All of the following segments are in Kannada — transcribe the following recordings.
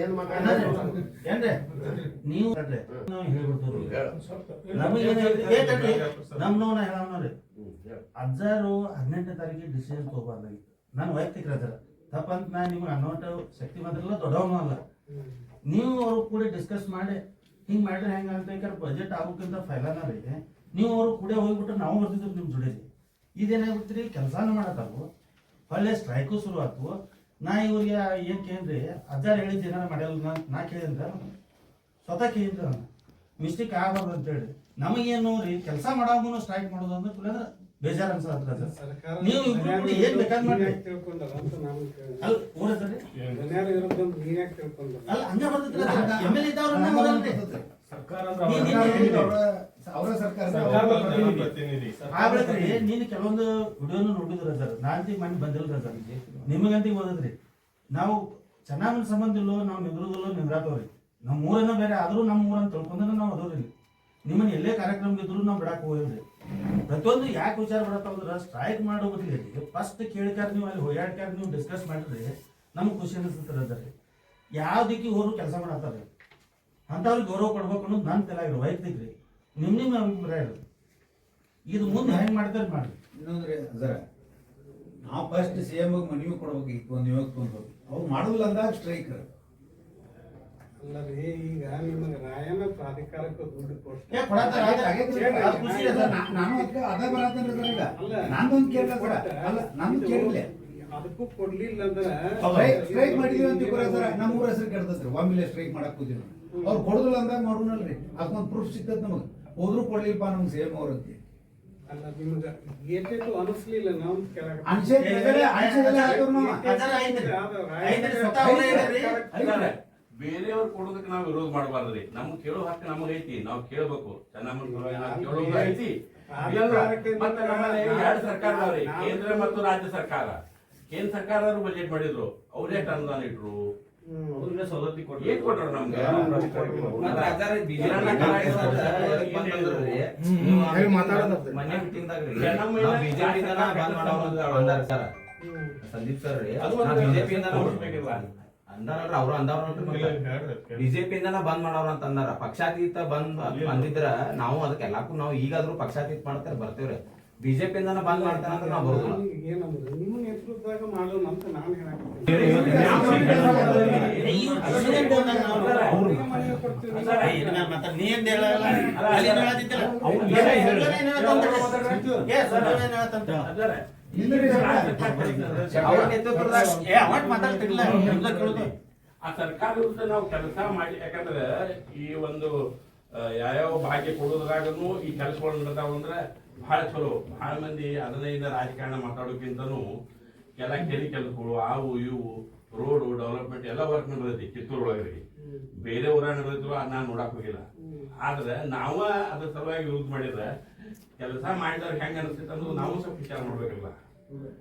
ಏನ್ ನೀವು ಅಜ್ಜಾರು ಹದಿನೆಂಟನೇ ತಾರೀಕಿಗೆ ಡಿಸಿಷನ್ ತಗೋಬಾರ್ದಾಗಿತ್ತು. ನಾನು ವೈಯಕ್ತಿಕ ರಜರ ತಪ್ಪಂತ ನಾ ನಿಮ್ಗೆ ಅನ್ನೋಟ ಶಕ್ತಿ ಮಾತ್ರಲ್ಲ ದೊಡ್ಡವನು ಅಲ್ಲ. ನೀವು ಅವ್ರು ಕೂಡ ಡಿಸ್ಕಸ್ ಮಾಡಿ ಹಿಂಗ್ ಮಾಡ್ರಿ ಹೆಂಗ ಅಂತ ಯಾಕಂದ್ರೆ ಬಜೆಟ್ ಆಗೋಕ್ಕಿಂತ ಫೈಲಾನ ರೀ. ನೀವು ಅವ್ರು ಕೂಡ ಹೋಗ್ಬಿಟ್ರೆ ನಾವು ಬರ್ತಿದ್ರು ನಿಮ್ ಜೋಡಿಲಿ. ಇದೇನಾಗ್ಬಿಡ್ತೀರಿ ಕೆಲಸನೂ ಮಾಡತ್ತಾವು ಒಳ್ಳೆ ಸ್ಟ್ರೈಕು ಶುರು ಆತು ನಾ ಇವ್ರಿಗೆ ಏನ್ ಕೇಳಿದ್ರಿ? ಅಜ್ಜಾರ್ ಹೇಳಿದ್ದು ಏನಾರ ಮಾಡ್ಯಾವ ನಾ ನಾ ಕೇಳಿದ್ರ ಸ್ವತಃ ಕೇಳಿದ್ರ ಮಿಸ್ಟೇಕ್ ಆಗಬಾರ್ದು ಅಂತೇಳಿ. ನಮಗೇನು ರೀ ಕೆಲಸ ಮಾಡೋದನ್ನು ಸ್ಟ್ರೈಕ್ ಮಾಡೋದು ಅಂದ್ರೆ ಫುಲ್ ಬೇಜಾರು ಸರ್ಕಾರ ನೀವು ಇಬ್ರು ಏನು ಬೇಕಾದ್ ಮಾಡ್ರಿ. ಅಂತ ನಾನು ಕೇಳಿದೆ. ಅಲ್ಲ ತಿಳ್ಕೊಂಡಲ್ಲ? ಅಲ್ಲ ಹಂಗ ಬರ್ತೈತ್ರ ಎಂ ಎಲ್ ಎ ಬರಲ್ರಿ ಸರ್ಕಾರ ಅವರ ಸರ್ಕಾರ ಆಗ್ಬಿಡತ್ರಿ ನೀನು ಕೆಲವೊಂದು ವಿಡಿಯೋನು ನೋಡಿದ್ರ ಸರ್? ನಾಂತಿ ಮನೆ ಬಂದಿಲ್ಲ ಸರ್? ನಿಮಗಂತಿ ಓದದ್ರಿ ನಾವು ಚೆನ್ನಾಗಿ ಸಂಬಂಧ ಇಲ್ಲೋ ನಾವು ನಿಂದ್ರದಲ್ಲೋ ನಿಂದ್ರಾತವ್ರಿ ನಮ್ಮ ಊರನ್ನ ಬೇರೆ ಆದ್ರೂ ನಮ್ಮ ಊರನ್ನ ತಿಳ್ಕೊಂಡ್ರೆ ನಾವು ಅದೋರಿ ನಿಮ್ಮನ್ನ ಎಲ್ಲೇ ಕಾರ್ಯಕ್ರಮ ಇದ್ರು ನಾವು ಬಿಡಾಕ್ ಹೋಗಿಲ್ರಿ. ಪ್ರತಿಯೊಂದು ಯಾಕೆ ವಿಚಾರ ಬರತ್ತಂದ್ರೆ ಸ್ಟ್ರೈಕ್ ಮಾಡೋ ಬದಲಿಗೆ ಫಸ್ಟ್ ಕೇಳಿಕಾರ ನೀವು ಅಲ್ಲಿ ಹೋಯಾಡ್ಕಾರ ನೀವು ಡಿಸ್ಕಸ್ ಮಾಡಿದ್ರಿ ನಮ್ಗೆ ಖುಷಿ ಅನಿಸ್ತದ ಅದರಿ ಯಾವ ದಿಕ್ಕಿ ಹೋದ್ರು ಕೆಲಸ ಮಾಡತ್ತಾರ್ರಿ. ಅಂತವ್ರಿಗೆ ಗೌರವ ಕೊಡ್ಬೇಕು ಅನ್ನೋದು ನನ್ನ ತಲೆ ವೈಯಕ್ತಿಕ ರೀ ನಿಮ್ ನಿಮ್ಮ ಅಭಿಪ್ರಾಯ ಇರೋದು ಇದು ಮುಂದೆ ಹೆಂಗೆ ಮಾಡ್ತಾರೆ ಮಾಡಿ ಇನ್ನೊಂದ್ರೆ ಸರ ನಾವು ಫಸ್ಟ್ ಸಿ ಎಂ ಮನವಿ ಕೊಡ್ಬೇಕು ಒಂದು ಯೋಗ ತಂದು ಅವ್ರು ಮಾಡೋದಿಲ್ಲ ಅಂದಾಗ ಸ್ಟ್ರೈಕ್ ಅಲ್ಲ ರೀ, ಈಗ ನಿಮಗೆ ರಾಯನ ಪ್ರಾಧಿಕಾರಕ್ಕೆ ದುಡ್ಡು ಇದೆ ನಾನು- ನಾನು ಅದಕ್ಕೆ ಅದ ಸರ್ ಈಗ. ಅಲ್ಲ, ನಂದೊಂದು ಕೇಳಿಲ್ಲ ಸರ್. ಅಲ್ಲ ಕೇಳಿಲ್ಲ ಅದಕ್ಕೂ ಕೊಡ್ಲಿಲ್ಲ ಅಂದ್ರೆ ಸ್ಟ್ರೈಕ್ ಮಾಡಿದೀವಿ ಅಂತ ಇಬ್ಬರ ಸರ್. ನಮ್ಮ ಊರ ಹೆಸರು ಕೆಡ್ತದ್ರಿ ಒಮ್ಮೆಲೆ ಸ್ಟ್ರೈಕ್ ಮಾಡಕ್ ಕೂತಿಲ್ಲ ಅವ್ರು ಕೊಡುದಿಲ್ಲ ಅಂದಾಗ ಮಾಡೋಣಲ್ರಿ ಅದಕ್ಕೊಂದು ಪ್ರೂಫ್ ಸಿಗ್ತದ ನಮಗೆ. ಹೋದ್ರು ಕೊಡ್ಲಿಲ್ಲಪ್ಪ ನಮ್ಗೆ ಸೇಮ್ ಅವ್ರಂತೆ ಅಲ್ಲ ನಿಮ್ಗೆ ಏಟೇಟು ಅನಿಸ್ಲಿಲ್ಲ ನಾವು ಕೆಳಗೆ ಅನ್ಸೇ- ಅನ್ಸೇದಲ್ಲ ನಾವು. ಬೇರೆಯವ್ರು ಕೊಡೋದಕ್ಕೆ ನಾವು ವಿರೋಧ ಮಾಡಬಾರ್ದ್ರಿ ನಮ್ಗೆ ಕೇಳೋ ಹಕ್ಕು ನಮಗೆ ಐತಿ. ನಾವು ಕೇಳ್ಬೇಕು. ಕೇಳೋದು ಐತಿ. ಪ್ರಾಧಿಕಾರಕ್ಕೆ ಮತ್ತೆ ನಮ್ಮಲ್ಲಿ ಎರಡು ಕೇಂದ್ರ ಮತ್ತು ರಾಜ್ಯ ಸರ್ಕಾರ. ಕೇಂದ್ರ ಸರ್ಕಾರ ಬಜೆಟ್ ಮಾಡಿದ್ರು. ಅವ್ರೇ ಎಷ್ಟು ಅನುದಾನ ಇಟ್ರು. ಸವಲತ್ತಿ ಕೊಡ್ರಿ. ಏನ್ ಕೊಟ್ರು ನಮ್ಗೆ? ಮತ್ತೆ ಅದಾರ ಕಾರ್ಯಕ್ರಮ ಬಂದ್ ಮಾಡೋರು ಅಂದಾರ ಸರ್. ಸಂದೀಪ್ ಸರ್ ರೀ. ಬಿಜೆಪಿ ಅಂದಾರ ಅವ್ರು ಅಂದವ್ರ ಬಿಜೆಪಿ ಇಂದನ ಬಂದ್ ಮಾಡೋರು ಅಂತ ಅಂದಾರ. ಪಕ್ಷಾತೀತ ಬಂದ್ ಬಂದಿದ್ರ ನಾವು ಅದಕ್ಕೆ ಎಲ್ಲಾಕು ನಾವು ಈಗಾದ್ರೂ ಪಕ್ಷಾತೀತ ಮಾಡ್ತಾರೆ ಬರ್ತೇವ್ರಿ. ಬಿಜೆಪಿ ಇಂದನ ಬಂದ್ ಮಾಡ್ತಾರ ಅಂತ ನಾವು ಬರುದಿಲ್ಲ ಏನಂದ್ರೆ ನಿಮ್ಮ ನೇತೃತ್ವದಾಗ ಮಾಡೋಣ ಅಂತ ನಾನು ಹೇಳಕ್ಕೆ ಆ ಸರ್ಕಾರ ವಿರುದ್ಧ ನಾವು ಕೆಲಸ ಮಾಡಿ ಯಾಕಂದ್ರೆ ಈ ಒಂದು ಯಾವ್ಯಾವ ಭಾಗ್ಯ ಕೊಡೋದ್ರಾಗನು ಈ ಕೆಲಸಗಳು ನಡೆದಾವ ಅಂದ್ರೆ ಬಹಳ ಚಲೋ. ಬಹಳ ಮಂದಿ ಅದನ್ನಿಂದ ರಾಜಕಾರಣ ಮಾತಾಡೋಕ್ಕಿಂತನೂ ಎಲ್ಲ ಕೆರೆ ಕೆಲಸಗಳು ಅವು ಇವು, ರೋಡು ಡೆವಲಪ್ಮೆಂಟ್ ಎಲ್ಲ ವರ್ಕ್ ನಡೆದೈತಿ ಕಿತ್ತೂರು ಒಳಗಡೆ ಬೇರೆ ಊರ ನಡೆದ್ರು ನಾನು ನೋಡಕ್ ಹೋಗಿಲ್ಲ. ಆದ್ರೆ ನಾವ ಅದ್ರ ಸಲುವಾಗಿ ಯೂಸ್ ಮಾಡಿದ್ರೆ ಕೆಲಸ ಮಾಡಿದವ್ರ ಹೆಂಗ ಅನಿಸ್ತೈತೆ ಅಂದ್ರೆ ನಾವು ಸ್ವಲ್ಪ ವಿಚಾರ ಮಾಡ್ಬೇಕಲ್ಲ.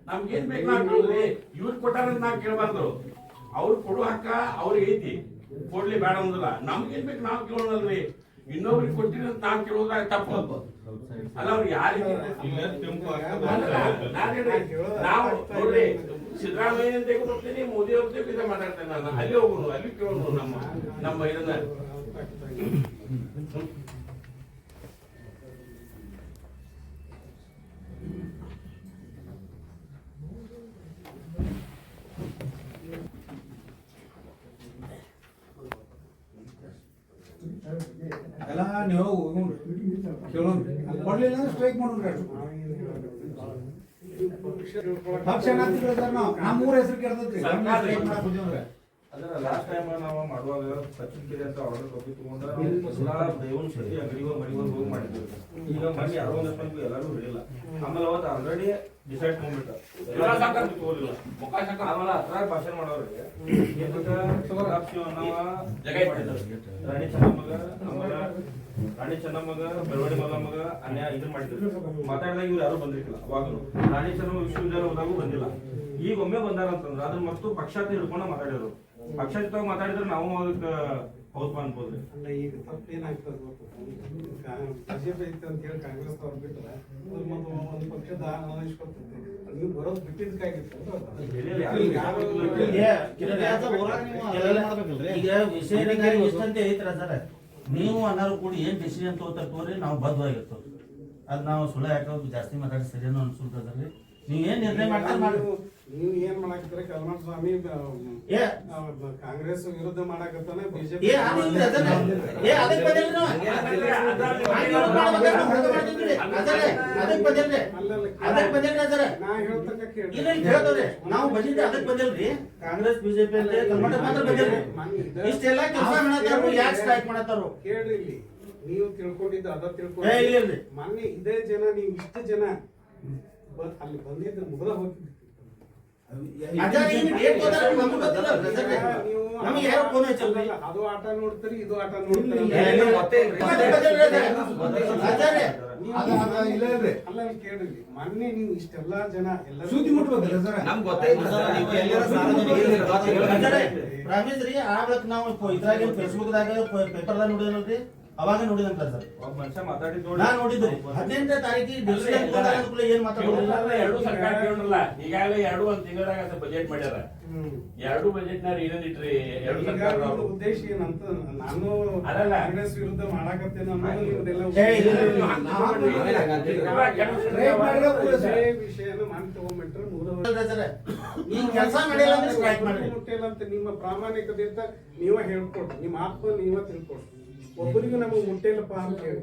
ನಮ್ಗೆ ಏನ್ ಬೇಕು ನಾವು ಕೇಳಿದ್ರಿ? ಇವ್ರು ಕೊಟ್ಟಾರ ನಾವು ಕೇಳಬಾರ್ದು. ಅವ್ರು ಕೊಡುವ ಹಕ್ಕ ಅವ್ರಿಗೆ ಐತಿ. ಕೊಡ್ಲಿ ಬೇಡ ಅನ್ನೋದಿಲ್ಲ ನಮ್ಗೆ ಏನ್ ಬೇಕು ನಾವು ಕೇಳೋಣಲ್ರಿ. ಇನ್ನೊಬ್ರಿಗೆ ಕೊಟ್ಟಿರಿ ಅಂತ ನಾವು ಕೇಳೋದ್ರಾಗ ತಪ್ಪು ಅಲ್ಲ ಅವ್ರು ಯಾರಿಗೆ ನಾನ್ ನಾವು ನೋಡ್ರಿ ಸಿದ್ದರಾಮಯ್ಯ ಅಂತ ಗೊತ್ತೀನಿ ಮೋದಿ ಅವ್ರ ಜೊತೆ ಇದೆ ಮಾತಾಡ್ತೇನೆ ನಾನು. ಅಲ್ಲಿ ಹೋಗೋನು ಅಲ್ಲಿ ಕೇಳೋನು ನಮ್ಮ ನಮ್ಮ ಇದನ್ನ. ಎಲ್ಲ ನೀವು ಕೇಳೋಣ ಕೊಡ್ಲಿಲ್ಲ ಅಂದ್ರೆ ಸ್ಟ್ರೈಕ್ ಅಷ್ಟು ಪಕ್ಷ ತಿಳ್ಕೊಳಕ್ಕೆ ಪಕ್ಷ ಏನಾಗ್ತಿದ್ರು ಸರ್ ನಾವು. ನಮ್ಮ ಊರ ಹೆಸರು ಕೆಡ್ತೈತ್ರಿ ಲಾಸ್ಟ್ ಟೈಮ್ ನಾವು ಮಾಡುವಾಗ ಸಚಿನ್ ಗಿರಿ ಅಂತ ಆರ್ಡರ್ ಕಾಪಿ ತಗೊಂಡ ಎಲ್ಲಾ ದೇವನ್ ಸತಿ ಅಂಗಡಿಗೆ ಮನೆಗಳು ಹೋಗಿ ಮಾಡಿದ್ವಿ ಈಗ ಮನೆ ಯಾರೋ ಒಂದಷ್ಟು ಎಲ್ಲರೂ ಹಿಡಿಯಲ್ಲ. ಆಮೇಲೆ ಅವತ್ತು ಆಲ್ರೆಡಿ ಡಿಸೈಡ್ ಮಾಡ್ಬಿಟ್ಟ ಆಮೇಲೆ ಅದ್ರಾಗ ಭಾಷಣ ಮಾಡೋರಿಗೆ. ರಾಣಿ ಚೆನ್ನಮ್ಮಗ ಆಮೇಲೆ ರಾಣಿ ಚೆನ್ನಮ್ಮಗ ಬೆಳವಡಿ ಮಲ್ಲಮ್ಮಗ ಅನ್ಯಾಯ ಇದನ್ನ ಮಾಡಿದ್ರು. ಮಾತಾಡಿದಾಗ ಇವ್ರು ಯಾರು ಬಂದಿರ್ಲಿಲ್ಲ ಅವಾಗನು ರಾಣಿ ಚೆನ್ನಮ್ಮ ವಿಶ್ವವಿದ್ಯಾಲಯ ಹೋದಾಗೂ ಬಂದಿಲ್ಲ. ಈಗ ಒಮ್ಮೆ ಬಂದಾರ ಅಂತಂದ್ರೆ ಅದ್ರ ಮತ್ತು ಪಕ್ಷಾತಿ ಹಿಡ್ಕೊಂಡ ಮಾತಾಡಿದ್ರು ಪಕ್ಷಾತೀತವಾಗಿ ಮಾತಾಡಿದ್ರೆ ನಾವು ಅದಕ್ಕೆ ಹೌದು ಅನ್ಬೋದ್ರಿ ಅಲ್ಲ ಈಗ ತಪ್ಪು ಏನಾಗ್ತದೆ ಬಿಜೆಪಿ ಐತೆ ಅಂತ ಹೇಳಿ ಕಾಂಗ್ರೆಸ್ ಅವ್ರು ಬಿಟ್ರೆ ಅದು ಮತ್ತು ಒಂದು ಪಕ್ಷದ ಅನಿಸ್ಕೊತೈತೆ ನೀವು ಬರೋದು ಬಿಟ್ಟಿದ್ದಕ್ಕಾಗಿತ್ತು ಹೇಳಿಲ್ಲ, ಯಾರು- ಯಾರು ಈಗ ವಿಷಯ ಎಷ್ಟಂತೆ ಐತ್ರ ಸರ್? ನೀವು ಅನ್ನೋರು ಕೂಡ ಏನ್ ಡಿಸಿಷನ್ ತಗೋತಾರ ತೋರಿ ನಾವು ಬದ್ಧವಾಗಿರ್ತೇವೆ. ಅದ್ ನಾವು ಸುಳ್ಳ ಯಾಕೆ ಜಾಸ್ತಿ ಮಾತಾಡಿ ಸರಿನೋ ಅನ್ಸುತ್ತದ್ರಿ ನೀವ್ ಏನ್ ನಿರ್ಣಯ ಮಾಡ್ತಾರೆ ಮಾಡಿ. ನೀವು- ನೀವು ಏನ್ ಮಾಡಾಕತ್ತೀರ? ಕಲ್ಮಾಣ ಸ್ವಾಮಿ ಏ. ಕಾಂಗ್ರೆಸ್ ವಿರುದ್ಧ ಮಾಡಾಕತ್ತಾನೆ ಬಿಜೆಪಿ ಏ ಅದನ್ನ. ಏ ಅದಕ್ಕೆ ಬದಿಲ್ರಿ ನಾವು. ಹಂಗ್ ವಿರೋಧ ಮಾಡ್ಬೇಕಾದ್ರೆ ನಾವು ವಿರೋಧ ಮಾಡ್ತಿದ್ವಿ. ಅದನ್ನೇ, ಅದಕ್ಕೆ ಬದಿಲ್ರಿ. ಅದಕ್ಕೆ ಬದಿಲ್ರಿ ಅದರ ನಾ ಹೇಳ್ತಕ್ಕ ಕೇಳಿ ಇಲ್ಲ ಈಗ ಹೇಳ್ತವ್ರಿ. ನಾವು ಬದಿಲ್ರಿ ಅದಕ್ಕೆ ಬದಿಲ್ರಿ. ಕಾಂಗ್ರೆಸ್ ಬಿಜೆಪಿ ಅಂತ ಕರ್ನಾಟಕ ಮಾತ್ರ ಬದಿಲ್ರಿ. ಇಷ್ಟೆಲ್ಲ ಕೆಲಸ ಮಾಡತ್ತಾರು ಯಾಕೆ ಸ್ಟ್ರೈಕ್ ಮಾಡತ್ತಾರು ಕೇಳ್ರಿ ಇಲ್ಲಿ ನೀವು ತಿಳ್ಕೊಂಡಿದ್ದು ಅದ ಏ, ಇಲ್ಲ, ಇಲ್ರಿ. ತಿಳ್ಕೊಂಡು ಮೊನ್ನೆ ಇದೇ ಜನ ನೀವು ಇಷ್ಟು ಜನ. ಅಲ್ಲಿ ಬಂದಿದ್ದು ಮುಗ್ದ ಅದು ಆಟ ನೋಡ್ತೀರಿ ಇದು ಆಟ ನೋಡ್ತೀರಿ ಅಲ್ಲ ಕೇಳ್ರಿ ಮೊನ್ನೆ ನೀವು ಇಷ್ಟೆಲ್ಲಾ ಜನ ಎಲ್ಲ ಸುದ್ದಿ ಮುಟ್ಬೇಕಲ್ಲ ಸರ್ ನಮ್ಗ್ ಗೊತ್ತೇ ಇಲ್ಲ ನೀವು ಎಲ್ಲಾರ ಸಾರ್ವಜನಿಕರಿಗೆ ಅಜ್ಜಾರೆ, ಪ್ರಾಮಿಸ್ ರೀ ಆ ನಾವು ಇದ್ರಾಗ ಫೇಸ್ಬುಕ್ ದಾಗ ಪೇಪರ್ದಾಗ ನೋಡಿದ್ರಲ್ರಿ ಅವಾಗ ನೋಡಿದಂತ ಸರ್ ಒಬ್ಬ ಮನುಷ್ಯ ಮಾತಾಡಿದ್ ನಾ ನೋಡಿ ನೋಡಿದ್ರಿ ಹದಿನೆಂಟನೇ ತಾರೀಕಿಗೆ ಕೂಡಲೇ ಏನ್ ಮಾತಾಡೋದಿಲ್ಲ ಎರಡು ಸರ್ಕಾರ ಕೇಳಲ್ಲ ಈಗಾಗಲೇ ಎರಡು ಒಂದ್ ತಿಂಗಳಾಗ ಬಜೆಟ್ ಮಾಡ್ಯಾರ. ಎರಡು ಬಜೆಟ್ ನಾರ ಎರಡು ಸರ್ಕಾರ ಉದ್ದೇಶ ಏನಂತ ನಾನು ಅಲ್ಲ ಕಾಂಗ್ರೆಸ್ ವಿರುದ್ಧ ಮಾಡಾಕತ್ತೇನೆ ಅನ್ನೋದು. ವಿಷಯನ ಮಾಡಿ ತಗೊಂಡ್ಬಿಟ್ರೆ ಮುಗಿದ ಅಜ್ಜಾರೆ, ಈ ಕೆಲಸ ಮಾಡಿಲ್ಲ ಅಂದ್ರೆ ಸ್ಟ್ರೈಕ್ ಮಾಡ್ರಿ. ಮುಟ್ಟಿಲ್ಲ ಅಂತ ನಿಮ್ಮ ಪ್ರಾಮಾಣಿಕದಿಂದ ನೀವ ಹೇಳ್ಕೊಡ್ರಿ. ನಿಮ್ಮ ಆತ್ಮ ನೀವ ತಿಳ್ಕೊಡ್ರಿ. ಒಬ್ಬರಿಗೂ ನಮಗೆ ಮುಟ್ಟಿಲ್ಲಪ್ಪ ಅಂತ ಹೇಳಿ.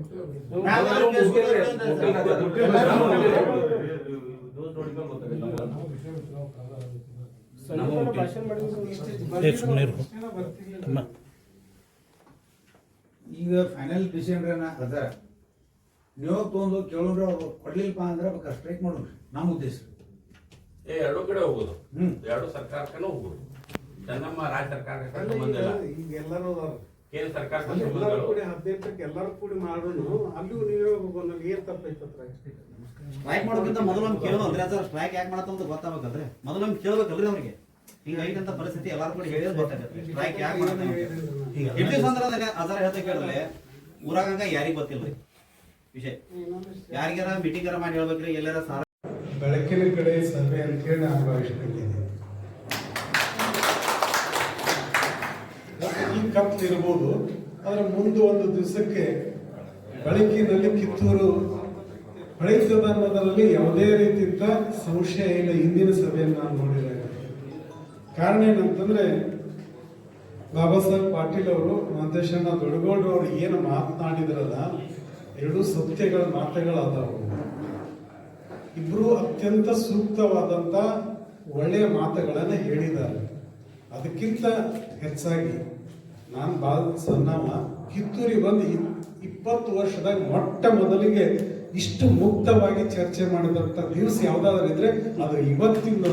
ಈಗ ಫೈನಲ್ ಡಿಸಿಷನ್ ಅದ. ನೀವು ತೊಗೊಂಡು ಕೇಳೋರು ಅವ್ರು ಕೊಡ್ಲಿಲ್ಲಪ್ಪ ಅಂದ್ರೆ ಅವ್ರು ಸ್ಟ್ರೈಕ್ ಮಾಡೋದು ನಮ್ಮ ಉದ್ದೇಶ. ಏ ಎರಡು ಕಡೆ ಹೋಗೋದು. ಹ್ಮ್. ಎರಡು ಸರ್ಕಾರಕ್ಕೂ ಹೋಗೋದು. ನಮ್ಮ ರಾಜ್ಯ ಸರ್ಕಾರಕ್ಕೆ ಸಂಬಂಧ ಇಲ್ಲ. ಈಗ ಎಲ್ಲರೂ ಕೇಂದ್ರ ಎಲ್ಲರೂ. ಕೂಡಿ ಹದಿನೆಂಟಕ್ಕೆ ಎಲ್ಲರೂ ಕೂಡಿ ಮಾಡೋಣ ಅಲ್ಲಿಯೂ ನೀವೇ ಹೋಗೋಣ ಏನ್ ತಪ್ಪೈತತ್ರ ಸ್ಟ್ರೈಕ್ ಮಾಡೋಕ್ಕಿಂತ ಕೇಳೋದಲ್ರಿ ಸರ್ ಸ್ಟ್ರೈಕ್ ಯಾಕೆ ಮಾಡತ್ತಂತ ಗೊತ್ತಾಗಬೇಕಲ್ರಿ? ಮೊದಲೊಮ್ಮೆ ಕೇಳ್ಬೇಕಲ್ರಿ ಅವ್ರಿಗೆ. ಈಗ ಐತಂತ ಪರಿಸ್ಥಿತಿ ಎಲ್ಲಾರು ಕೂಡ ಹೇಳಿದ್ರೆ ಗೊತ್ತಾಗತ್ತೆ. ಸ್ಟ್ರೈಕ್ ಯಾಕೆ ಮಾಡ್ತಾರೆ ಅಂದ್ರೆ ಹೇಳ್ತಾ ಕೇಳಿದ್ರೆ ಊರಾಗಂಗ ಯಾರಿಗ್ ಗೊತ್ತಿಲ್ರಿ ವಿಷಯ. ಯಾರಿಗಾರ ಮೀಟಿಂಗ್ ಮಾಡಿ ಹೇಳ್ಬೇಕ್ರಿ ಎಲ್ಲಾರ ಸಾರ ಬೆಳಕಿನ ಕಡೆ ಸಭೆ ಅಂತ ಹೇಳಿ ನಾನು ಭಾವಿಸ್ಕೊಂಡಿದ್ದೀನಿ ಈ ಇರ್ಬೋದು ಆದ್ರೆ ಮುಂದೆ ಒಂದು ದಿವಸಕ್ಕೆ ಬೆಳಕಿನಲ್ಲಿ ಕಿತ್ತೂರು ಹೊಳೆಯುತ್ತದೆ ಅನ್ನೋದರಲ್ಲಿ ಯಾವುದೇ ರೀತಿಯಿಂದ ಸಂಶಯ ಇಲ್ಲ. ಹಿಂದಿನ ಸಭೆಯನ್ನು ನಾನು ನೋಡಿದಾಗ ಕಾರಣ ಏನಂತಂದ್ರೆ, ಬಾಬಾ ಸಾಹೇಬ್ ಪಾಟೀಲ್ ಅವರು ಮಹಂತೇಶಣ್ಣ ದೊಡಗೌಡ್ರು ಅವರು ಏನು ಮಾತನಾಡಿದ್ರಲ್ಲ, ಎರಡು ಸತ್ಯಗಳ ಮಾತುಗಳಾದವು. ಇಬ್ರು ಅತ್ಯಂತ ಸೂಕ್ತವಾದಂಥ ಒಳ್ಳೆಯ ಮಾತುಗಳನ್ನು ಹೇಳಿದ್ದಾರೆ. ಅದಕ್ಕಿಂತ ಹೆಚ್ಚಾಗಿ ನಾನು ಬಾಲ ಸಣ್ಣವ ಕಿತ್ತೂರಿಗೆ ಬಂದು ಇಪ್- ಇಪ್ಪತ್ತು ವರ್ಷದಾಗ ಮೊಟ್ಟ ಮೊದಲಿಗೆ ಇಷ್ಟು ಮುಕ್ತವಾಗಿ ಚರ್ಚೆ ಮಾಡಿದಂತ ದಿವಸ ಯಾವ್ದಾದ್ರು ಇದ್ರೆ ಅದು ಇವತ್ತಿನ.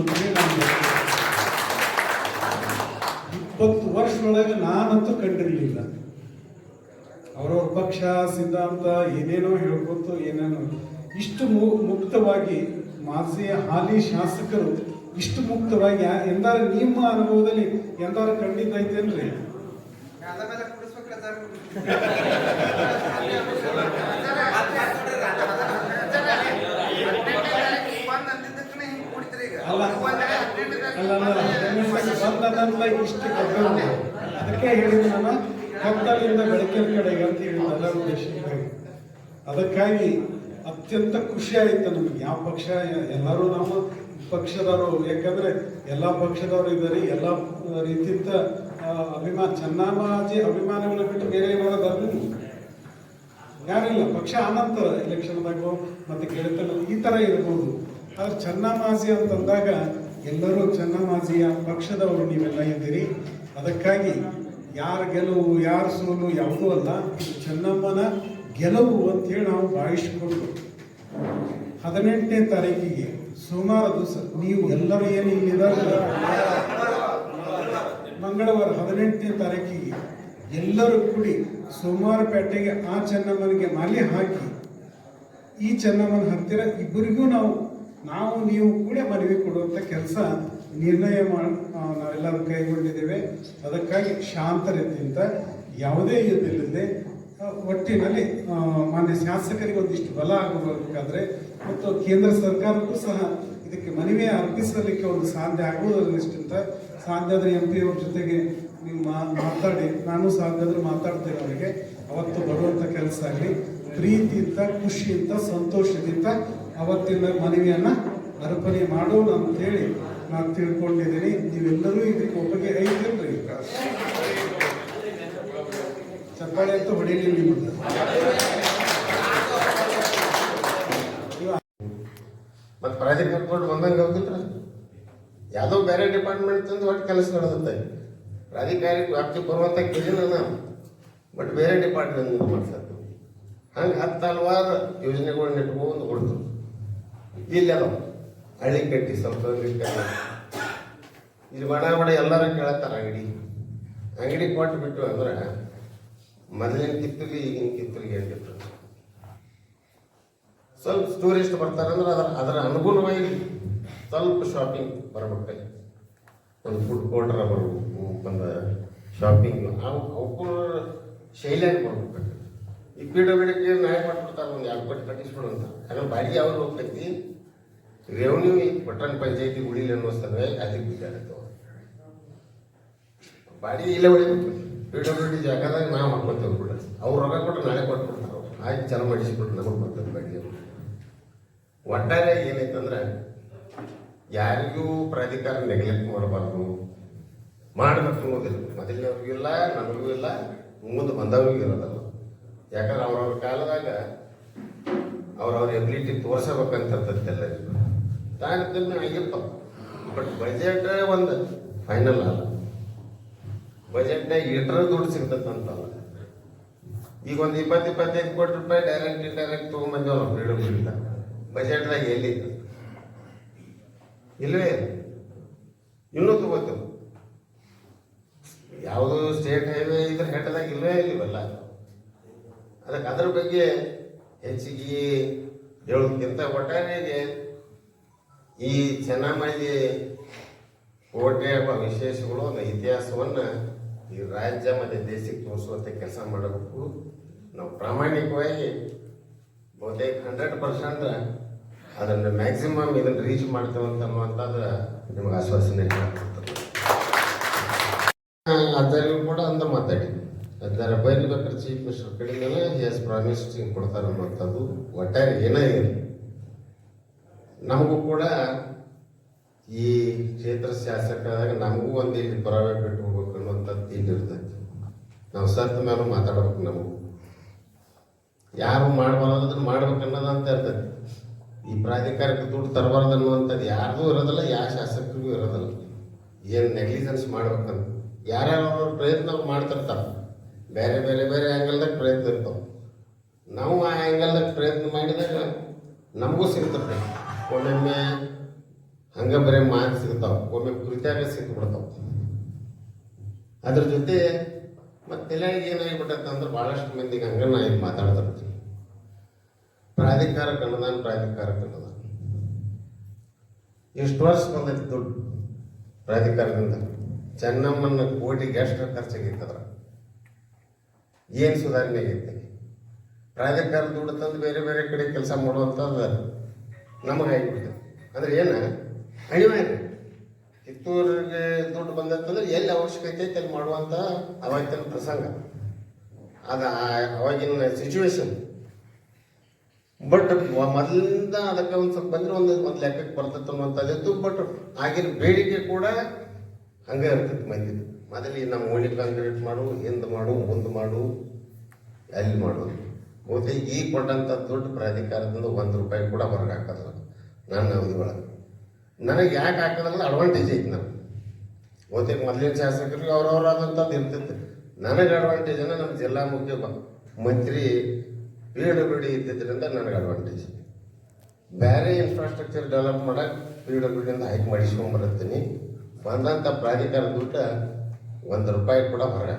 ಇಪ್ಪತ್ತು ವರ್ಷದೊಳಗೆ ನಾನಂತೂ ಕಂಡಿರಲಿಲ್ಲ. ಅವ್ರವ್ರ ಪಕ್ಷ, ಸಿದ್ಧಾಂತ, ಏನೇನೋ ಹೇಳ್ಕೊತು, ಏನೇನೋ. ಇಷ್ಟು ಮುಕ್ತವಾಗಿ ಮಾಜಿ ಹಾಲಿ ಶಾಸಕರು ಇಷ್ಟು ಮುಕ್ತವಾಗಿ, ಎಂದಾರು ನಿಮ್ಮ ಅನುಭವದಲ್ಲಿ ಎಂದಾರು ಖಂಡಿತ ಐತೇನ್ರಿ ಇಷ್ಟು ಕಬ್ಬೆ ಅದಕ್ಕೆ ಹೇಳಿದ ನಾನು ಕತ್ತಲಿಂದ ಬೆಳಕಿನ ಕಡೆಗೆ ಅಂತ ಉದ್ದೇಶಕ್ಕಾಗಿ ಅದಕ್ಕಾಗಿ ಅತ್ಯಂತ ಖುಷಿ ಆಯ್ತು ನಮ್ಗೆ. ಯಾವ ಪಕ್ಷ, ಎಲ್ಲರೂ ನಮ್ಮ ಪಕ್ಷದವರು. ಯಾಕಂದ್ರೆ ಎಲ್ಲಾ ಪಕ್ಷದವರು ಇದ್ದಾರೆ, ಎಲ್ಲ ರೀತಿಯಿಂದ ಅಭಿಮಾನ ಚೆನ್ನಮ್ಮಾಜಿ ಅಭಿಮಾನಿಗಳು ಬಿಟ್ಟು ಬೇರೆ ಏನಾದ್ರು ಯಾರಿಲ್ಲ. ಪಕ್ಷ ಅನಂತರ ಎಲೆಕ್ಷನ್ದಾಗ ಮತ್ತೆ ಗೆಳೆತನ ಈ ತರ ಇರ್ಬೋದು. ಆದ್ರೆ ಚೆನ್ನಮಾಜಿ ಅಂತಂದಾಗ ಎಲ್ಲರೂ ಚೆನ್ನಮಾಜಿಯ ಪಕ್ಷದವರು ನೀವೆಲ್ಲ ಇದ್ದೀರಿ. ಅದಕ್ಕಾಗಿ ಯಾರ ಗೆಲುವು, ಯಾರ ಸೋಲು ಯಾವುದೂ ಅಲ್ಲ ಚೆನ್ನಮ್ಮನ ಗೆಲುವು ಅಂತೇಳಿ ನಾವು ಭಾವಿಸಿಕೊಂಡು ಹದಿನೆಂಟನೇ ತಾರೀಕಿಗೆ ಸೋಮವಾರ ದಿವಸ ನೀವು ಎಲ್ಲರೂ ಏನು ಇಲ್ಲಿದ್ದಾರೆ ಮಂಗಳವಾರ ಹದಿನೆಂಟನೇ ತಾರೀಕಿಗೆ ಎಲ್ಲರೂ ಕೂಡಿ ಸೋಮವಾರ ಪೇಟೆಗೆ ಆ ಚೆನ್ನಮ್ಮನಿಗೆ ಮಾಲೆ ಹಾಕಿ, ಈ ಚೆನ್ನಮ್ಮನ ಹತ್ತಿರ ಇಬ್ಬರಿಗೂ ನಾವು ನಾವು, ನೀವು ಕೂಡ ಮನವಿ ಕೊಡುವಂಥ ಕೆಲಸ ನಿರ್ಣಯ ಮಾಡಿ ನಾವೆಲ್ಲರೂ ಕೈಗೊಂಡಿದ್ದೇವೆ. ಅದಕ್ಕಾಗಿ ಶಾಂತ ರೀತಿಯಿಂದ ಯಾವುದೇ ಇದಿಲ್ಲದೆ ಒಟ್ಟಿನಲ್ಲಿ ಮಾನ್ಯ ಶಾಸಕರಿಗೆ ಒಂದಿಷ್ಟು ಬಲ ಆಗಬೇಕಾದ್ರೆ, ಮತ್ತು ಕೇಂದ್ರ ಸರ್ಕಾರಕ್ಕೂ ಸಹ ಇದಕ್ಕೆ ಮನವಿ ಅರ್ಪಿಸಲಿಕ್ಕೆ ಒಂದು ಸಾಧ್ಯ ಆಗುವುದರಿಗಿಂತ ಸಾಧ್ಯ ಆದರೆ ಎಂ ಪಿ ಅವ್ರ ಜೊತೆಗೆ ನೀವು ಮಾತಾಡಿ. ನಾನು ಸಾಧ್ಯಾದ್ರೆ ಮಾತಾಡ್ತೇನೆ ಅವರಿಗೆ. ಅವತ್ತು ಬರುವಂತ ಕೆಲಸ ಆಗಲಿ. ಪ್ರೀತಿಯಿಂದ ಖುಷಿಯಿಂದ ಸಂತೋಷದಿಂದ ಅವತ್ತಿನ ಮನವಿಯನ್ನು ಅರ್ಪಣೆ ಮಾಡೋಣ ಅಂತೇಳಿ ನಾನು ತಿಳ್ಕೊಂಡಿದ್ದೀನಿ. ನೀವೆಲ್ಲರೂ ಇದಕ್ಕೆ ಒಬ್ಬಗೆ ಐದಿಲ್ರಿ ಚಪ್ಪಾಳೆ ಅಂತ ಹೊಡೀಲಿ ನಿಮ್ಮದು ಮತ್ತೆ ಪ್ರಾಜೆಕ್ಟ್ ಕೊಟ್ಟು ಬಂದಂಗೆ ಹೋಗಿಲ್ಲ ಯಾವುದೋ ಬೇರೆ ಡಿಪಾರ್ಟ್ಮೆಂಟ್ ತಂದು ಒಟ್ಟು ಕೆಲಸ ನಡೆದುತ್ತೆ ಪ್ರಾಧಿಕಾರಿ ವ್ಯಾಪ್ತಿ ಬರುವಂಥ ಕೇಳಿಲ್ಲ ನಾವು ಬಟ್ ಬೇರೆ ಡಿಪಾರ್ಟ್ಮೆಂಟ್ ಮಾಡ್ತಾರೆ ಹಂಗೆ ಹತ್ತು ಹಲವಾರು ಯೋಜನೆಗಳನ್ನ ಇಟ್ಕೊಂಡು ಕೊಡ್ತು. ಇಲ್ಲ ಅದಾವ ಹಳ್ಳಿ ಕಟ್ಟಿ ಸ್ವಲ್ಪ ಇಲ್ಲಿ ಬಡ ಬಡ ಎಲ್ಲರೂ ಕೇಳತ್ತಾರ ಅಂಗಡಿ. ಅಂಗಡಿ ಕೊಟ್ಟು ಬಿಟ್ಟು ಅಂದ್ರೆ ಮೊದಲಿನ ಕಿತ್ತಲಿ ಈಗಿನ ಕಿತ್ತಲಿಗೆ ಏನು ಡಿಫ್ರೆನ್ಸ್ ಸ್ವಲ್ಪ ಟೂರಿಸ್ಟ್ ಬರ್ತಾರೆ ಅಂದ್ರೆ ಅದರ ಅದರ ಅನುಗುಣವಾಗಿ ಸ್ವಲ್ಪ ಶಾಪಿಂಗ್ ಬರ್ಬೇಕಾಗಿ ಒಂದು ಫುಡ್ ಕೋರ್ಟರ ಬರ್ಬೇಕು ಒಂದು ಶಾಪಿಂಗ್ ಅವಕ್ಕೂ ಶೈಲಿಯಾಗಿ ಬರ್ಬೇಕು ಈ ಪಿ ಡಬ್ಲ್ಯೂ ನ್ಯಾಯ ನಾಳೆ ಮಾಡ್ಬಿಡ್ತಾರೆ ಒಂದು ಎರಡು ಕೋಟಿ ಕಟ್ಟಿಸ್ಬಿಡು ಅಂತ. ಯಾಕಂದ್ರೆ ಬಾಡಿಗೆ ಯಾವಾಗ ಹೋಗ್ತೈತಿ? ರೆವೆನ್ಯೂ ಈ ಪಟ್ಟಣ ಪಂಚಾಯತಿ ಉಳಿಲಿ ಅನ್ನೋ ಸಲುವಾಗಿ ಅದಕ್ಕೆ ಬಿದ್ದಾಡತ್ತವ ಬಾಡಿಗೆ ಇಲ್ಲ ಉಳಿಬೇಕು. ಪಿ ಡಬ್ಲ್ಯೂ ಡಿ ಜಾಗದಾಗ ನಾವು ಮಾಡ್ಕೊತೇವೆ ಬಿಡ ಅವ್ರು ರೊಕ್ಕ ಕೊಟ್ಟು ನಾಳೆ ಕೊಟ್ಬಿಡ್ತಾರೆ ಅವ್ರು. ಆಯ್ತು, ಚಲ ಮಾಡಿಸ್ಬಿಟ್ಟು ನಮಗೆ ಬರ್ತದೆ ಬಾಡಿಗೆ ಒಟ್ಟಾರೆ ಏನೈತಂದ್ರೆ ಯಾರಿಗೂ ಪ್ರಾಧಿಕಾರ ನೆಗ್ಲೆಕ್ಟ್ ಮಾಡಬಾರ್ದು. ಮಾಡ್ಬೇಕು ಅನ್ನೋದಿಲ್ಲ ಮೊದಲಿನವ್ರಿಗೂ ಇಲ್ಲ ನಮಗೂ ಇಲ್ಲ, ಮುಂದೆ ಬಂದವ್ರಿಗೂ ಇರೋದಲ್ಲ. ಯಾಕಂದ್ರೆ ಅವ್ರವ್ರ ಕಾಲದಾಗ ಅವ್ರವ್ರ ಎಬಿಲಿಟಿ ತೋರಿಸಬೇಕಂತ ಎಲ್ಲರಿಗೂ. ಆಗಿರ್ತಾವ ಬಟ್ ಬಜೆಟ್ ಒಂದು ಫೈನಲ್ ಅಲ್ಲ. ಬಜೆಟ್ನಾಗ ಇಟ್ರ ದುಡ್ಡು ಸಿಗ್ತದಂತಲ್ಲ ಈಗ ಒಂದು ಇಪ್ಪತ್ತು ಇಪ್ಪತ್ತೈದು ಕೋಟಿ ರೂಪಾಯಿ ಡೈರೆಕ್ಟ್ ಇಂಡೈರೆಕ್ಟ್ ತೊಗೊಂಬಂದೇವ್ ನಾವು ಬಜೆಟ್ದಾಗ ಎಲ್ಲಿ? ಇಲ್ಲವೇ ಇಲ್ಲ. ಇನ್ನೂ ತಗೋತೇವೆ ಯಾವುದು ಸ್ಟೇಟ್ ಹೈವೇ ಇದ್ರೆ ಹೆಟ್ಟದಾಗ ಇಲ್ಲವೇ ಇಲ್ಲವಲ್ಲ ಅದಕ್ಕೆ ಅದ್ರ ಬಗ್ಗೆ ಹೆಚ್ಚಿಗೆ ಹೇಳೋದಕ್ಕಿಂತ ಒಟ್ಟಾರೆಗೆ ಈ ಚೆನ್ನಮ್ಮಾಯಿ ಕೋಟೆ ಎಂಬ ವಿಶೇಷಗಳು ಒಂದು ಇತಿಹಾಸವನ್ನು ಈ ರಾಜ್ಯ ಮತ್ತು ದೇಶಕ್ಕೆ ತೋರಿಸುವಂಥ ಕೆಲಸ ಮಾಡಬೇಕು. ನಾವು ಪ್ರಾಮಾಣಿಕವಾಗಿ ಬಹುತೇಕ ಹಂಡ್ರೆಡ್ ಪರ್ಸೆಂಟ್ ಅದನ್ನು ಮ್ಯಾಕ್ಸಿಮಮ್ ಇದನ್ನು ರೀಚ್ ಮಾಡ್ತೇವೆ ಅಂತ ಅನ್ನುವಂಥದ್ದು ನಿಮಗೆ ಆಶ್ವಾಸನೆ ಕೊಡ್ತದೆ ಅದರಲ್ಲೂ ಕೂಡ ಅಂತ ಮಾತಾಡಿ. ಅದರ ಬೈರ್ಬೇಕಾದ್ರೆ ಚೀಫ್ ಮಿನಿಸ್ಟರ್ ಕಡೆಯಿಂದಲೇ ಎಸ್ ಪ್ರಾಮಿಸ್ ಕೊಡ್ತಾರೆ ಅನ್ನುವಂಥದ್ದು ಒಟ್ಟಾರೆ ಏನೇ ಇರಲಿ. ನಮಗೂ ಕೂಡ ಈ ಕ್ಷೇತ್ರ ಶಾಸಕರಾಗ ನಮಗೂ ಒಂದು ಇಲ್ಲಿ ಪರವಾಗಿ ಬಿಟ್ಟು ಹೋಗ್ಬೇಕು ಅನ್ನುವಂಥದ್ದು ಇರ್ತೈತಿ. ನಾವು ಸತ್ತ ಮೇಲೂ ಮಾತಾಡ್ಬೇಕು ನಮಗೂ. ಯಾರು ಮಾಡಬಾರ್ದನ್ನ ಮಾಡ್ಬೇಕು ಅನ್ನೋದು ಅಂತ ಇರ್ತೈತಿ. ಈ ಪ್ರಾಧಿಕಾರಕ್ಕೆ ದುಡ್ಡು ತರಬಾರ್ದು ಅನ್ನುವಂಥದ್ದು ಯಾರಿಗೂ ಇರೋದಿಲ್ಲ, ಯಾವ ಶಾಸಕರಿಗೂ ಇರೋದಿಲ್ಲ. ಏನು ನೆಗ್ಲಿಜೆನ್ಸ್ ಮಾಡ್ಬೇಕಂತ ಯಾರ್ಯಾರು ಪ್ರಯತ್ನ ಮಾಡ್ತಿರ್ತಾರೆ. ಬೇರೆ ಬೇರೆ ಬೇರೆ ಆ್ಯಂಗಲ್ದಾಗ ಪ್ರಯತ್ನ ಇರ್ತಾವೆ. ನಾವು ಆ ಆ್ಯಂಗಲ್ದಾಗ ಪ್ರಯತ್ನ ಮಾಡಿದಾಗ ನಮಗೂ ಸಿಗ್ತದೆ. ಒಮ್ಮೊಮ್ಮೆ ಹಂಗೆ ಬರೀ ಮಾತು ಸಿಗ್ತಾವೆ. ಒಮ್ಮೆ ಕೃತ್ಯಾಗ ಸಿಕ್ಬಿಡ್ತಾವೆ. ಅದ್ರ ಜೊತೆ ಮತ್ತೆ ತಲೆಯಾಗ ಏನಾಗಿಬಿಟ್ಟೈತೆ ಅಂದ್ರೆ ಭಾಳಷ್ಟು ಮಂದಿಗೆ ಹಂಗನ್ನ ನಾ ಈಗ ಮಾತಾಡ್ತಿರ್ತೀನಿ ಪ್ರಾಧಿಕಾರ ಕಂಡದಾನ ಪ್ರಾಧಿಕಾರ ಕನ್ನದಾನ ಎಷ್ಟು ವರ್ಷ ಬಂದೈತಿ ದುಡ್ಡು ಪ್ರಾಧಿಕಾರದಿಂದ. ಚೆನ್ನಮ್ಮನ ಕೋಟಿಗೆ ಎಷ್ಟು ಖರ್ಚಾಗೈತದ್ರ? ಏನು ಸುಧಾರಣೆ ಆಗೈತಿ? ಪ್ರಾಧಿಕಾರ ದುಡ್ಡು ತಂದು ಬೇರೆ ಬೇರೆ ಕಡೆ ಕೆಲಸ ಮಾಡುವಂಥದ್ದು ನಮಗೆ ಆಗಿಬಿಡ್ತದೆ ಅಂದ್ರೆ ಏನು? ಅನಿವಾರ್ಯ. ಕಿತ್ತೂರಿಗೆ ದುಡ್ಡು ಬಂದಂತಂದ್ರೆ ಎಲ್ಲಿ ಅವಶ್ಯಕತೆ ಐತೆ ಅಲ್ಲಿ ಮಾಡುವಂಥ ಅವಾಗಿನ ಪ್ರಸಂಗ. ಅದು ಅವಾಗಿನ ಸಿಚುವೇಶನ್ ಬಟ್ ಮೊದಲಿಂದ ಅದಕ್ಕೆ ಒಂದು ಸ್ವಲ್ಪ ಬಂದ್ರೆ ಒಂದು ಒಂದು ಲೆಕ್ಕಕ್ಕೆ ಬರ್ತೈತೆ ಅನ್ನುವಂಥದ್ದು ಬಟ್ ಆಗಿನ ಬೇಡಿಕೆ ಕೂಡ ಹಂಗೆ ಇರ್ತೈತೆ ಮಂದಿ ಮೊದಲಿಗೆ ನಮ್ಮ ಓಣಿ ಕಾಂಕ್ರೀಟ್ ಮಾಡು, ಹಿಂದೆ ಮಾಡು, ಮುಂದೆ ಮಾಡು, ಅಲ್ಲಿ ಮಾಡು ಬಹುತೇಕ ಈಗ ಕೊಟ್ಟಂಥ ದುಡ್ಡು ಪ್ರಾಧಿಕಾರದಿಂದ ಒಂದು ರೂಪಾಯಿ ಕೂಡ ಹೊರಗೆ ಹಾಕೋದಿಲ್ಲ. ನನ್ನ ಅವಧಿ ಒಳಗೆ. ನನಗೆ ಯಾಕೆ ಹಾಕೋದಿಲ್ಲ ಅಡ್ವಾಂಟೇಜ್ ಐತಿ ನಾನು ಬಹುತೇಕ ಮೊದಲಿನ ಶಾಸಕರಿಗೆ ಅವ್ರವ್ರಾದಂಥದ್ದು ಇರ್ತಿತ್ತು. ನನಗೆ ಅಡ್ವಾಂಟೇಜ್ ಅಂದ್ರೆ ನಮ್ಮ ಜಿಲ್ಲಾ ಮುಖ್ಯ ಮಂತ್ರಿ ಪಿ ಡಬ್ಲ್ಯೂ ಡಿ ಇದ್ದಿದ್ದರಿಂದ ನನಗೆ ಅಡ್ವಾಂಟೇಜ್ ಬೇರೆ ಇನ್ಫ್ರಾಸ್ಟ್ರಕ್ಚರ್ ಡೆವಲಪ್ ಮಾಡಕ್ಕೆ ಪಿ ಡಬ್ಲ್ಯೂ ಡಿಯಿಂದ ಹೈಕ್ ಮಾಡಿಸ್ಕೊಂಬರ್ತೀನಿ ಬಂದಂಥ ಪ್ರಾಧಿಕಾರ ದುಡ್ಡ ಒಂದು ರೂಪಾಯಿ ಕೂಡ ಹೊರಗೆ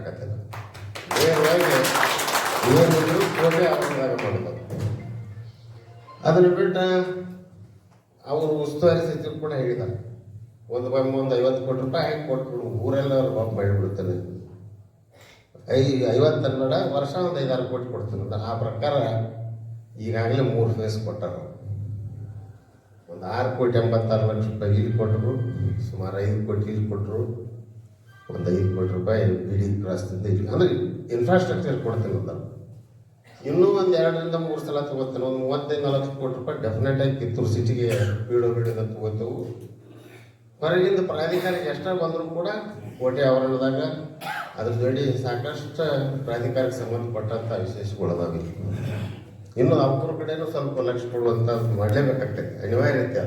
ಅದನ್ನು ಬಿಟ್ಟು ಅವರು ಉಸ್ತುವಾರಿ ಸಚಿವರು ಕೂಡ ಹೇಳಿದ್ದಾರೆ ಒಂದು ಒಂದು ಐವತ್ತು ಕೋಟಿ ರೂಪಾಯಿ ಹಾಕಿ ಕೊಟ್ಬಿಡು ಊರೆಲ್ಲ ರೊಕ್ಕ ಮಾಡಿಬಿಡ್ತಾನೆ ಐ ಐವತ್ತು ಬೇಡ ವರ್ಷ ಒಂದು ಐದಾರು ಕೋಟಿ ಕೊಡ್ತೀನಿ ಆ ಪ್ರಕಾರ ಈಗಾಗಲೇ ಮೂರು ಫೇಸ್ ಕೊಟ್ಟರು. ಒಂದು ಆರು ಕೋಟಿ ಎಂಬತ್ತಾರು ಲಕ್ಷ ರೂಪಾಯಿ ಇಲ್ಲಿ ಕೊಟ್ಟರು ಸುಮಾರು ಐದು ಕೋಟಿ ಇಲ್ಲಿ ಕೊಟ್ಟರು ಒಂದು ಐದು ಕೋಟಿ ರೂಪಾಯಿ ಇಡೀ ಕ್ರಾಸ್ದಿಂದ ಇಲ್ಲಿ ಅಂದರೆ ಇನ್ಫ್ರಾಸ್ಟ್ರಕ್ಚರ್ ಕೊಡ್ತೀನಿ ಅಂತ ಇನ್ನೂ ಒಂದು ಎರಡರಿಂದ ಮೂರು ಸಲ ತಗೋತೀನಿ. ಒಂದು ಮೂವತ್ತೈದು ನಲವತ್ತು ಕೋಟಿ ರೂಪಾಯಿ ಡೆಫಿನೆಟ್ ಆಗಿ ಕಿತ್ತೂರು ಸಿಟಿಗೆ ಬೀಳೋ ಬೀಳಿದ ತಗೋತೇವು ಹೊರಗಿಂದ ಪ್ರಾಧಿಕಾರಕ್ಕೆ ಎಷ್ಟೇ ಬಂದರೂ ಕೂಡ ಕೋಟೆ ಆವರಣದಾಗ ಅದ್ರ ಜೋಡಿ ಸಾಕಷ್ಟು ಪ್ರಾಧಿಕಾರಕ್ಕೆ ಸಂಬಂಧಪಟ್ಟಂಥ ವಿಶೇಷಗಳದಾವೆ. ಇನ್ನು ಅವ್ರ ಕಡೆನೂ ಸ್ವಲ್ಪ ಲಕ್ಷ ಕೊಡುವಂಥ ಮಾಡಲೇಬೇಕಾಗ್ತದೆ. ಅನಿವಾರ್ಯತೆ